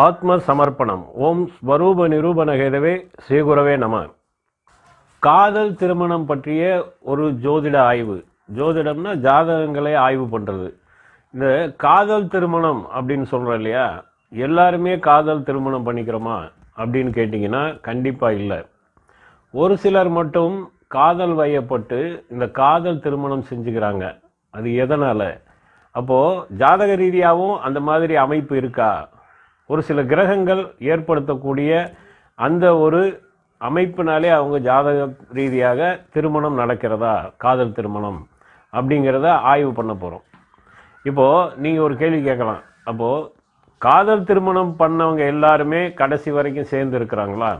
ஆத்ம சமர்ப்பணம் ஓம் ஸ்வரூப நிரூபணகேதவே ஸ்ரீகுரவே நம. காதல் திருமணம் பற்றிய ஒரு ஜோதிட ஆய்வு. ஜோதிடம்னா ஜாதகங்களை ஆய்வு பண்ணுறது இந்த காதல் திருமணம் அப்படின்னு சொல்கிறோம் இல்லையா? எல்லாருமே காதல் திருமணம் பண்ணிக்கிறோமா? அப்படின்னு கேட்டிங்கன்னா கண்டிப்பாக இல்லை. ஒரு சிலர் மட்டும் காதல் வயப்பட்டு இந்த காதல் திருமணம் செஞ்சுக்கிறாங்க. அது எதனால்? அப்போது ஜாதக ரீதியாகவும் அந்த மாதிரி அமைப்பு இருக்கா? ஒரு சில கிரகங்கள் ஏற்படுத்தக்கூடிய அந்த ஒரு அமைப்பினாலே அவங்க ஜாதக ரீதியாக திருமணம் நடக்கிறதா? காதல் திருமணம் அப்படிங்கிறத ஆய்வு பண்ண போகிறோம் இப்போது நீங்கள் ஒரு கேள்வி கேட்கலாம். அப்போது காதல் திருமணம் பண்ணவங்க எல்லாருமே கடைசி வரைக்கும் சேர்ந்து இருக்கிறாங்களா?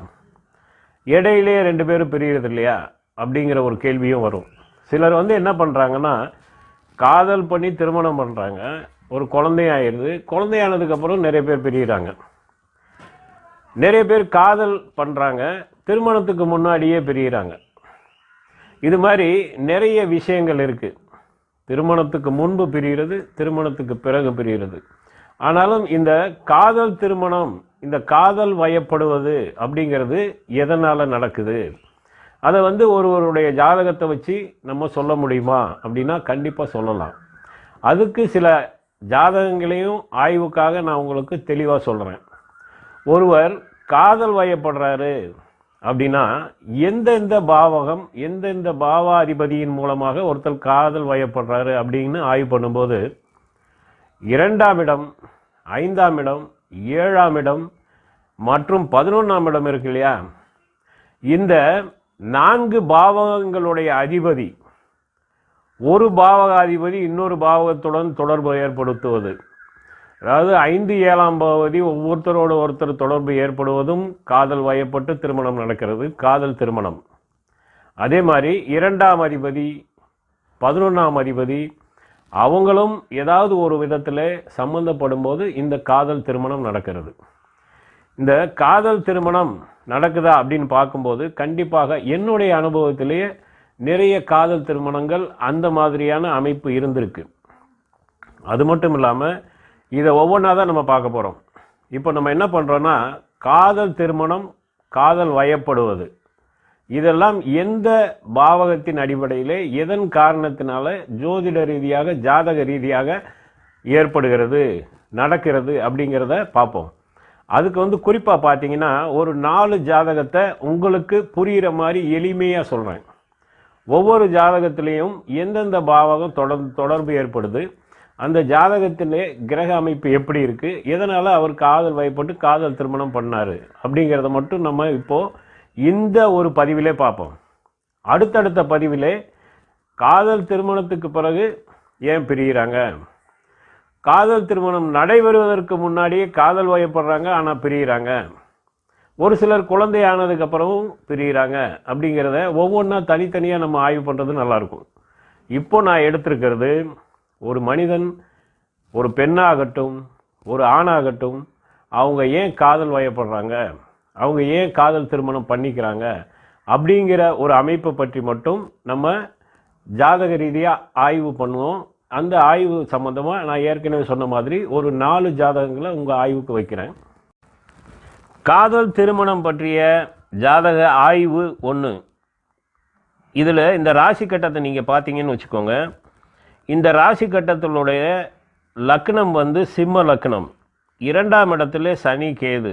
இடையிலே ரெண்டு பேரும் பிரியறது இல்லையா? அப்படிங்கிற ஒரு கேள்வியும் வரும். சிலர் வந்து என்ன பண்ணுறாங்கன்னா காதல் பண்ணி திருமணம் பண்ணுறாங்க ஒரு குழந்தையாயிருது குழந்தையானதுக்கப்புறம் நிறைய பேர் பிரியிறாங்க. நிறைய பேர் காதல் பண்ணுறாங்க திருமணத்துக்கு முன்னாடியே பிரியிறாங்க. இது மாதிரி நிறைய விஷயங்கள் இருக்குது திருமணத்துக்கு முன்பு பிரிகிறது திருமணத்துக்கு பிறகு பிரிகிறது ஆனாலும் இந்த காதல் திருமணம் இந்த காதல் வயப்படுவது அப்படிங்கிறது எதனால் நடக்குது? அதை வந்து ஒருவருடைய ஜாதகத்தை வச்சு நம்ம சொல்ல முடியுமா? அப்படின்னா கண்டிப்பாக சொல்லலாம். அதுக்கு சில ஜாதகங்களையும் ஆய்வுக்காக நான் உங்களுக்கு தெளிவாக சொல்கிறேன் ஒருவர் காதல் வயப்படுறாரு அப்படின்னா எந்தெந்த பாவகம் எந்தெந்த பாவாதிபதியின் மூலமாக ஒருத்தர் காதல் வயப்படுறாரு அப்படின்னு ஆய்வு பண்ணும்போது இரண்டாம் இடம் ஐந்தாம் இடம் ஏழாம் இடம் மற்றும் பதினொன்றாம் இடம் இருக்கு இல்லையா? இந்த நான்கு பாவகங்களுடைய அதிபதி ஒரு பாவகாதிபதி இன்னொரு பாவகத்துடன் தொடர்பு ஏற்படுத்துவது. அதாவது ஐந்து ஏழாம் பாவதி ஒவ்வொருத்தரோடு ஒருத்தர் தொடர்பு ஏற்படுவதும் காதல் வயப்பட்டு திருமணம் நடக்கிறது. காதல் திருமணம். அதே மாதிரி இரண்டாம் அதிபதி பதினொன்றாம் அதிபதி அவங்களும் ஏதாவது ஒரு விதத்தில் சம்மந்தப்படும் போது இந்த காதல் திருமணம் நடக்கிறது. இந்த காதல் திருமணம் நடக்குதா அப்படின்னு பார்க்கும்போது கண்டிப்பாக என்னுடைய அனுபவத்திலேயே நிறைய காதல் திருமணங்கள் அந்த மாதிரியான அமைப்பு இருந்திருக்கு. அது மட்டும் இல்லாமல் இதை ஒவ்வொன்றா தான் நம்ம பார்க்க போகிறோம் இப்போ நம்ம என்ன பண்ணுறோன்னா காதல் திருமணம் காதல் வயப்படுவது. இதெல்லாம் எந்த பாவகத்தின் அடிப்படையிலே எதன் காரணத்தினால ஜோதிட ரீதியாக ஜாதக ரீதியாக ஏற்படுகிறது நடக்கிறது அப்படிங்கிறத பார்ப்போம். அதுக்கு வந்து குறிப்பாக பார்த்தீங்கன்னா ஒரு நாலு ஜாதகத்தை உங்களுக்கு புரிகிற மாதிரி எளிமையாக சொல்கிறேன் ஒவ்வொரு ஜாதகத்திலையும் எந்தெந்த பாவகம் தொடர் தொடர்பு ஏற்படுது அந்த ஜாதகத்திலே கிரக அமைப்பு எப்படி இருக்குது எதனால் அவர் காதல் வயப்பட்டு காதல் திருமணம் பண்ணார் அப்படிங்கிறத மட்டும் நம்ம இப்போது இந்த ஒரு பதிவிலே பார்ப்போம். அடுத்தடுத்த பதிவிலே காதல் திருமணத்துக்கு பிறகு ஏன் பிரிகிறாங்க காதல் திருமணம் நடைபெறுவதற்கு முன்னாடியே காதல் வயப்படுறாங்க ஆனால் பிரிகிறாங்க ஒரு சிலர் குழந்தை ஆனதுக்கப்புறமும் பிரிகிறாங்க அப்படிங்கிறத ஒவ்வொன்றா தனித்தனியாக நம்ம ஆய்வு பண்ணுறது நல்லாயிருக்கும் இப்போ நான் எடுத்திருக்கிறது ஒரு மனிதன் ஒரு பெண்ணாகட்டும் ஒரு ஆணாகட்டும் அவங்க ஏன் காதல் வயப்படுறாங்க? அவங்க ஏன் காதல் திருமணம் பண்ணிக்கிறாங்க? அப்படிங்கிற ஒரு அமைப்பை பற்றி மட்டும் நம்ம ஜாதக ரீதியாக ஆய்வு பண்ணுவோம். அந்த ஆய்வு சம்மந்தமாக நான் ஏற்கனவே சொன்ன மாதிரி ஒரு நாலு ஜாதகங்களை உங்கள் ஆய்வுக்கு வைக்கிறேன். காதல் திருமணம் பற்றிய ஜாதக ஆய்வு ஒன்று இதில் இந்த ராசி கட்டத்தை நீங்கள் பார்த்தீங்கன்னு வச்சுக்கோங்க. இந்த ராசி கட்டத்தினுடைய லக்னம் வந்து சிம்ம லக்னம். இரண்டாம் இடத்துல சனி கேது.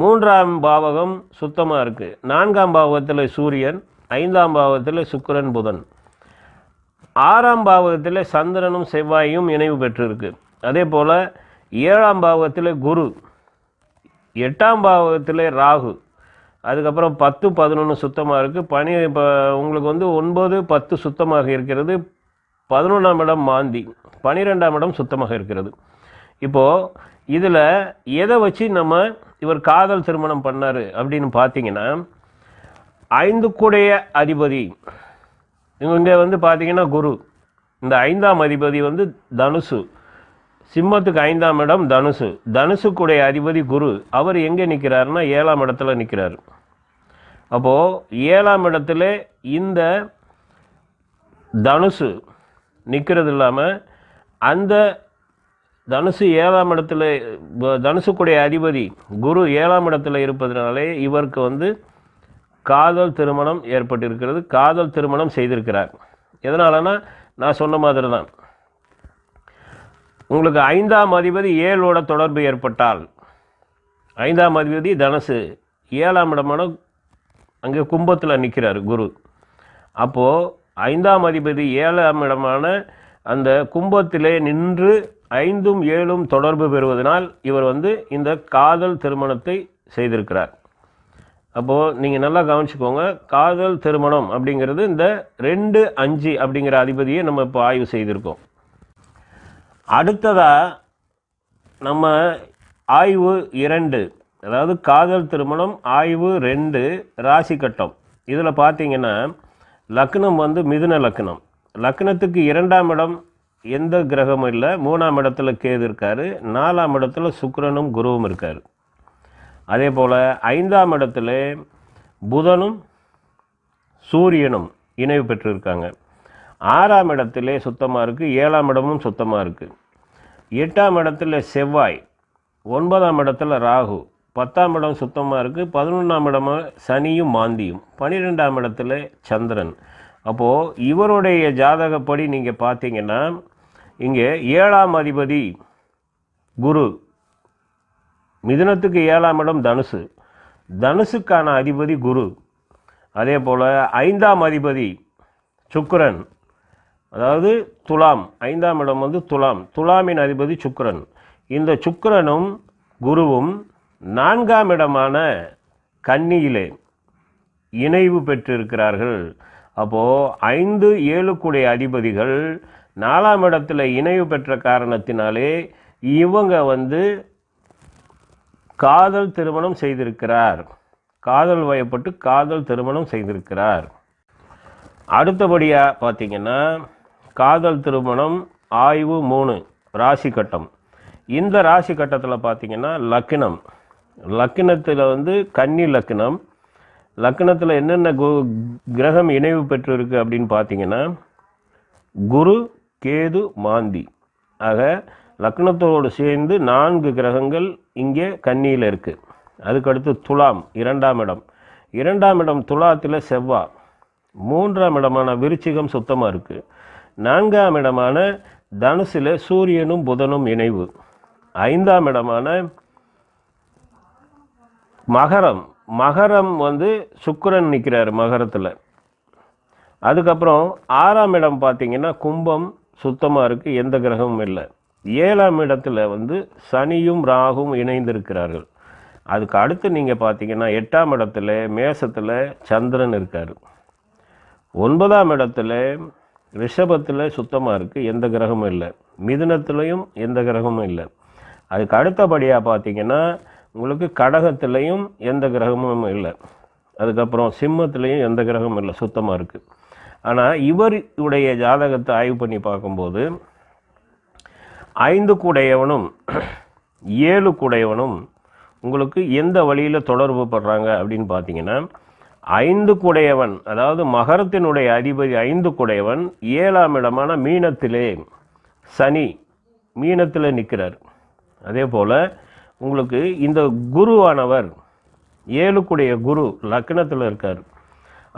மூன்றாம் பாவகம் சுத்தமாக இருக்குது நான்காம் பாவகத்தில் சூரியன் ஐந்தாம் பாவகத்தில் சுக்கரன் புதன். ஆறாம் பாவகத்தில் சந்திரனும் செவ்வாயும் இணைவு பெற்றிருக்கு. அதே போல் ஏழாம் பாவகத்தில் குரு. எட்டாம் பாவகத்தில் ராகு. அதுக்கப்புறம் பத்து பதினொன்று சுத்தமாக இருக்குது பனி இப்போ உங்களுக்கு வந்து ஒன்பது பத்து சுத்தமாக இருக்கிறது. பதினொன்றாம் இடம் மாந்தி. பனிரெண்டாம் இடம் சுத்தமாக இருக்கிறது. இப்போது இதில் எதை வச்சு நம்ம இவர் காதல் திருமணம் பண்ணார் அப்படின்னு பார்த்தீங்கன்னா ஐந்து கூடைய அதிபதி. இங்கே வந்து பார்த்தீங்கன்னா குரு. இந்த ஐந்தாம் அதிபதி வந்து தனுசு. சிம்மத்துக்கு ஐந்தாம் இடம் தனுசு. தனுசுக்குடைய அதிபதி குரு. அவர் எங்கே நிற்கிறாருன்னா ஏழாம் இடத்துல நிற்கிறார். அப்போது ஏழாம் இடத்துல இந்த தனுசு நிற்கிறது இல்லாமல் அந்த தனுசு ஏழாம் இடத்துல தனுசுக்குடைய அதிபதி குரு ஏழாம் இடத்துல இருப்பதனாலே இவருக்கு வந்து காதல் திருமணம் ஏற்பட்டிருக்கிறது. காதல் திருமணம் செய்திருக்கிறார். எதனாலனா நான் சொன்ன மாதிரி தான் உங்களுக்கு ஐந்தாம் அதிபதி ஏழோட தொடர்பு ஏற்பட்டால் ஐந்தாம் அதிபதி தனுசு ஏழாம் இடமான அங்கே கும்பத்தில் நிற்கிறார் குரு. அப்போது ஐந்தாம் அதிபதி ஏழாம் இடமான அந்த கும்பத்திலே நின்று ஐந்தும் ஏழும் தொடர்பு பெறுவதனால் இவர் வந்து இந்த காதல் திருமணத்தை செய்திருக்கிறார். அப்போது நீங்கள் நல்லா கவனிச்சுக்கோங்க காதல் திருமணம் அப்படிங்கிறது இந்த ரெண்டு அஞ்சு அப்படிங்கிற அதிபதியை நம்ம இப்போ ஆய்வு செய்திருக்கோம். அடுத்ததாக நம்ம ஆய்வு இரண்டு அதாவது காதல் திருமணம் ஆய்வு ரெண்டு ராசி கட்டம். இதில் பார்த்தீங்கன்னா லக்னம் வந்து மிதுன லக்னம். லக்னத்துக்கு இரண்டாம் இடம் எந்த கிரகமும் இல்லை மூணாம் இடத்துல கேது இருக்கார் நாலாம் இடத்துல சுக்கரனும் குருவும் இருக்கார். அதே போல் ஐந்தாம் இடத்துல புதனும் சூரியனும் இணைவு பெற்றிருக்காங்க. ஆறாம் இடத்திலே சுத்தமாக இருக்குது ஏழாம் இடமும் சுத்தமாக இருக்குது எட்டாம் இடத்துல செவ்வாய் ஒன்பதாம் இடத்துல ராகு பத்தாம் இடம் சுத்தமாக இருக்குது பதினொன்றாம் இடமாக சனியும் மாந்தியும் பன்னிரெண்டாம் இடத்துல சந்திரன். அப்போது இவருடைய ஜாதகப்படி நீங்கள் பார்த்தீங்கன்னா இங்கே ஏழாம் அதிபதி குரு மிதுனத்துக்கு ஏழாம் இடம் தனுசு. தனுசுக்கான அதிபதி குரு. அதே போல் ஐந்தாம் அதிபதி சுக்கரன். அதாவது துலாம் ஐந்தாம் இடம் வந்து துலாம். துலாமின் அதிபதி சுக்கரன். இந்த சுக்கரனும் குருவும் நான்காம் இடமான கன்னியிலே இணைவு பெற்றிருக்கிறார்கள். அப்போது ஐந்து ஏழுக்குடைய அதிபதிகள் நாலாம் இடத்துல இணைவு பெற்ற காரணத்தினாலே இவங்க வந்து காதல் திருமணம் செய்திருக்கிறார். காதல் வயப்பட்டு காதல் திருமணம் செய்திருக்கிறார். அடுத்தபடியாக பார்த்தீங்கன்னா காதல் திருமணம் ஆய்வு மூணு ராசி கட்டம். இந்த ராசி கட்டத்தில் பார்த்தீங்கன்னா லக்கினம். லக்கினத்தில் வந்து கன்னி லக்கினம். லக்கினத்தில் என்னென்ன கு கிரகம் இணைவு பெற்றிருக்கு அப்படின்னு பார்த்தீங்கன்னா குரு கேது மாந்தி. ஆக லக்னத்தோடு சேர்ந்து நான்கு கிரகங்கள் இங்கே கன்னியில் இருக்குது அதுக்கடுத்து துலாம் இரண்டாம் இடம். இரண்டாம் இடம் துலாத்தில் செவ்வா. மூன்றாம் இடமான விருச்சிகம் சுத்தமாக இருக்குது நான்காம் இடமான தனுசில் சூரியனும் புதனும் இணைவு. ஐந்தாம் இடமான மகரம். மகரம் வந்து சுக்கரன் நிற்கிறார் மகரத்தில். அதுக்கப்புறம் ஆறாம் இடம் பார்த்திங்கன்னா கும்பம் சுத்தமாக இருக்குது எந்த கிரகமும் இல்லை. ஏழாம் இடத்துல வந்து சனியும் ராகும் இணைந்திருக்கிறார்கள். அதுக்கு அடுத்து நீங்கள் பார்த்தீங்கன்னா எட்டாம் இடத்துல மேசத்தில் சந்திரன் இருக்கார். ஒன்பதாம் இடத்துல ரிஷபத்தில் சுத்தமாக இருக்குது எந்த கிரகமும் இல்லை. மிதுனத்துலேயும் எந்த கிரகமும் இல்லை. அதுக்கு அடுத்தபடியாக பார்த்தீங்கன்னா உங்களுக்கு கடகத்துலேயும் எந்த கிரகமும் இல்லை. அதுக்கப்புறம் சிம்மத்துலேயும் எந்த கிரகமும் இல்லை சுத்தமாக இருக்குது ஆனால் இவருடைய ஜாதகத்தை ஆய்வு பண்ணி பார்க்கும்போது ஐந்து கூடையவனும் ஏழு கூடையவனும் உங்களுக்கு எந்த வழியில் தொடர்பு படுறாங்க அப்படின்னு பார்த்தீங்கன்னா ஐந்து குடையவன் அதாவது மகரத்தினுடைய அதிபதி ஐந்து குடையவன் ஏழாம் இடமான மீனத்திலே சனி மீனத்தில் நிற்கிறார். அதே போல் உங்களுக்கு இந்த குருவானவர் ஏழுக்குடைய குரு லக்னத்தில் இருக்கார்.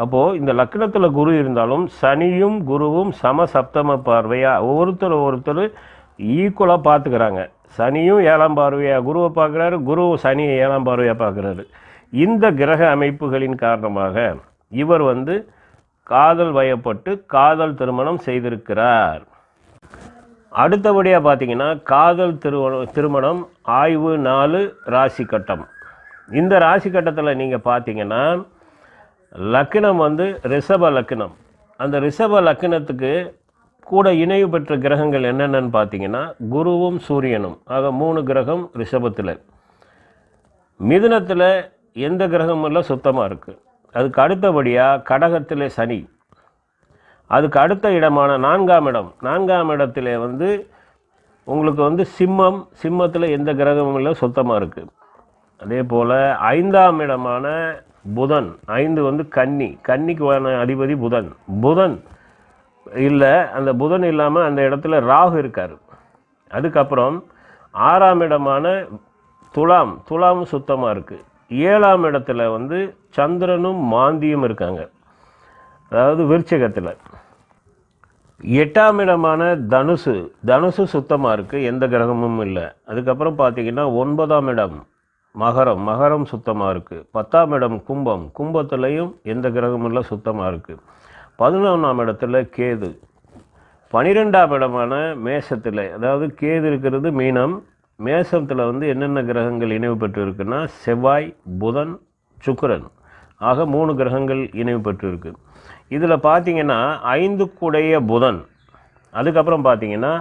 அப்போது இந்த லக்னத்தில் குரு இருந்தாலும் சனியும் குருவும் சம சப்தம பார்வையாக ஒவ்வொருத்தர் ஒருத்தர் ஈக்குவலாக பார்த்துக்கிறாங்க. சனியும் ஏழாம் பார்வையாக குருவை பார்க்குறாரு குருவும் சனியை ஏழாம் பார்வையாக பார்க்குறாரு. இந்த கிரக அமைப்புகளின் காரணமாக இவர் வந்து காதல் வயப்பட்டு காதல் திருமணம் செய்திருக்கிறார். அடுத்தபடியாக பார்த்தீங்கன்னா காதல் திருமணம் திருமணம் ஆய்வு நாலு ராசி கட்டம். இந்த ராசி கட்டத்தில் நீங்கள் பார்த்தீங்கன்னா லக்னம் வந்து ரிஷப லக்னம். அந்த ரிஷப லக்னத்துக்கு கூட இணைவு பெற்ற கிரகங்கள் என்னென்னு பார்த்தீங்கன்னா குருவும் சூரியனும். ஆக மூணு கிரகம் ரிஷபத்தில். மிதுனத்தில் எந்த கிரகமும் இல்லை சுத்தமாக இருக்குது அதுக்கு அடுத்தபடியாக கடகத்தில் சனி. அதுக்கு அடுத்த இடமான நான்காம் இடம். நான்காம் இடத்துல வந்து உங்களுக்கு வந்து சிம்மம் சிம்மத்தில் எந்த கிரகமும் இல்லை சுத்தமாக இருக்குது அதே போல் ஐந்தாம் இடமான புதன். ஐந்து வந்து கன்னி. கன்னிக்கு அதிபதி புதன். புதன் இல்லை அந்த புதன் இல்லாமல் அந்த இடத்துல ராகு இருக்கார். அதுக்கப்புறம் ஆறாம் இடமான துலாம். துலாம் சுத்தமாக இருக்குது ஏழாம் இடத்துல வந்து சந்திரனும் மாந்தியும் இருக்காங்க. அதாவது விருச்சகத்தில். எட்டாம் இடமான தனுசு தனுசு சுத்தமாக இருக்குது எந்த கிரகமும் இல்லை. அதுக்கப்புறம் பார்த்தீங்கன்னா ஒன்பதாம் இடம் மகரம் மகரம் சுத்தமாக இருக்குது பத்தாம் இடம் கும்பம் கும்பத்துலேயும் எந்த கிரகமும் இல்லை சுத்தமாக இருக்குது பதினொன்றாம் இடத்துல கேது. பனிரெண்டாம் இடமான மேசத்தில் அதாவது கேது இருக்கிறது மீனம் மேசத்தில் வந்து என்னென்ன கிரகங்கள் இணைவு பெற்று இருக்குன்னா செவ்வாய் புதன் சுக்கரன். ஆக மூணு கிரகங்கள் இணைவு பெற்று இருக்கு இதில் பார்த்தீங்கன்னா ஐந்துக்குடைய புதன். அதுக்கப்புறம் பார்த்தீங்கன்னா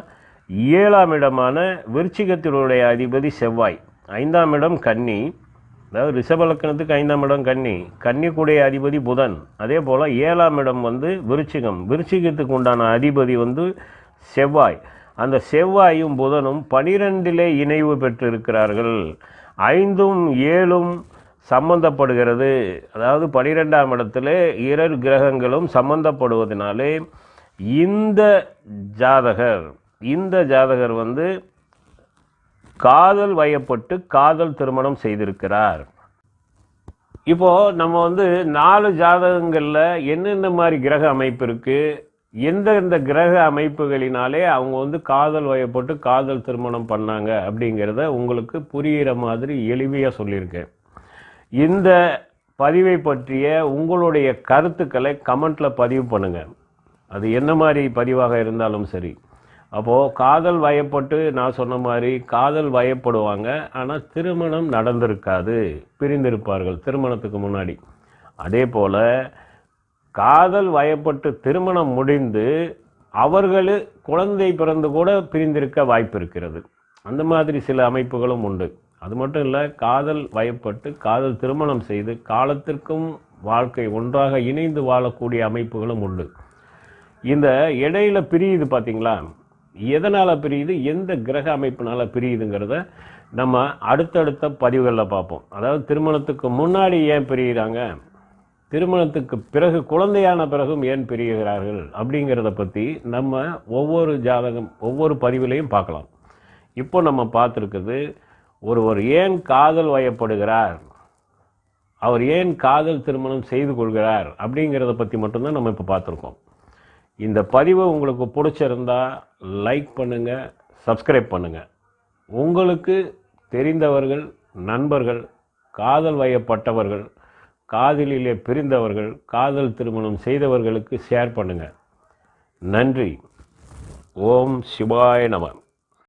ஏழாம் இடமான விருச்சிகத்தினுடைய அதிபதி செவ்வாய். ஐந்தாம் இடம் கன்னி. அதாவது ரிஷபலக்கணத்துக்கு ஐந்தாம் இடம் கன்னி. கன்னிக்குடைய அதிபதி புதன். அதே போல் ஏழாம் இடம் வந்து விருச்சிகம். விருச்சிகத்துக்கு உண்டான அதிபதி வந்து செவ்வாய். அந்த செவ்வாயும் புதனும் பனிரெண்டிலே இணைவு பெற்றிருக்கிறார்கள். ஐந்தும் ஏழும் சம்பந்தப்படுகிறது. அதாவது பனிரெண்டாம் இடத்துல இரு கிரகங்களும் சம்பந்தப்படுவதனாலே இந்த ஜாதகர் இந்த ஜாதகர் வந்து காதல் வயப்பட்டு காதல் திருமணம் செய்திருக்கிறார். இப்போ நம்ம வந்து நாலு ஜாதகங்களில் என்னென்ன மாதிரி கிரக அமைப்பு இருக்குது எந்தெந்த கிரக அமைப்புகளினாலே அவங்க வந்து காதல் வயப்பட்டு காதல் திருமணம் பண்ணாங்க அப்படிங்கிறத உங்களுக்கு புரிகிற மாதிரி எளிமையாக சொல்லியிருக்கேன். இந்த பதிவை பற்றிய உங்களுடைய கருத்துக்களை கமெண்ட்டில் பதிவு பண்ணுங்கள் அது என்ன மாதிரி பதிவாக இருந்தாலும் சரி. அப்போது காதல் வயப்பட்டு நான் சொன்ன மாதிரி காதல் வயப்படுவாங்க ஆனால் திருமணம் நடந்திருக்காது. பிரிந்திருப்பார்கள் திருமணத்துக்கு முன்னாடி. அதே போல் காதல் வயப்பட்டு திருமணம் முடிந்து அவர்கள் குழந்தை பிறந்து கூட பிரிந்திருக்க வாய்ப்பு இருக்கிறது அந்த மாதிரி சில அமைப்புகளும் உண்டு. அது மட்டும் இல்லை காதல் வயப்பட்டு காதல் திருமணம் செய்து காலத்திற்கும் வாழ்க்கை ஒன்றாக இணைந்து வாழக்கூடிய அமைப்புகளும் உண்டு. இந்த இடையில பிரியுது பார்த்தீங்களா எதனால் பிரியுது? எந்த கிரக அமைப்பினால் பிரியுதுங்கிறத நம்ம அடுத்தடுத்த பதிவுகளில் பார்ப்போம். அதாவது திருமணத்துக்கு முன்னாடி ஏன் பிரியிறாங்க? திருமணத்துக்கு பிறகு குழந்தையான பிறகும் ஏன் பிரிகிறார்கள் அப்படிங்கிறத பற்றி நம்ம ஒவ்வொரு ஜாதகம் ஒவ்வொரு பதிவிலையும் பார்க்கலாம். இப்போ நம்ம பார்த்துருக்குது ஒருவர் ஏன் காதல் வயப்படுகிறார்? அவர் ஏன் காதல் திருமணம் செய்து கொள்கிறார்? அப்படிங்கிறத பற்றி மட்டும்தான் நம்ம இப்போ பார்த்துருக்கோம். இந்த பதிவை உங்களுக்கு பிடிச்சிருந்தா லைக் பண்ணுங்கள் சப்ஸ்கிரைப் பண்ணுங்கள் உங்களுக்கு தெரிந்தவர்கள் நண்பர்கள் காதல் வயப்பட்டவர்கள் காதலிலே பிரிந்தவர்கள் காதல் திருமணம் செய்தவர்களுக்கு ஷேர் பண்ணுங்கள் நன்றி. ஓம் சிவாய நமன்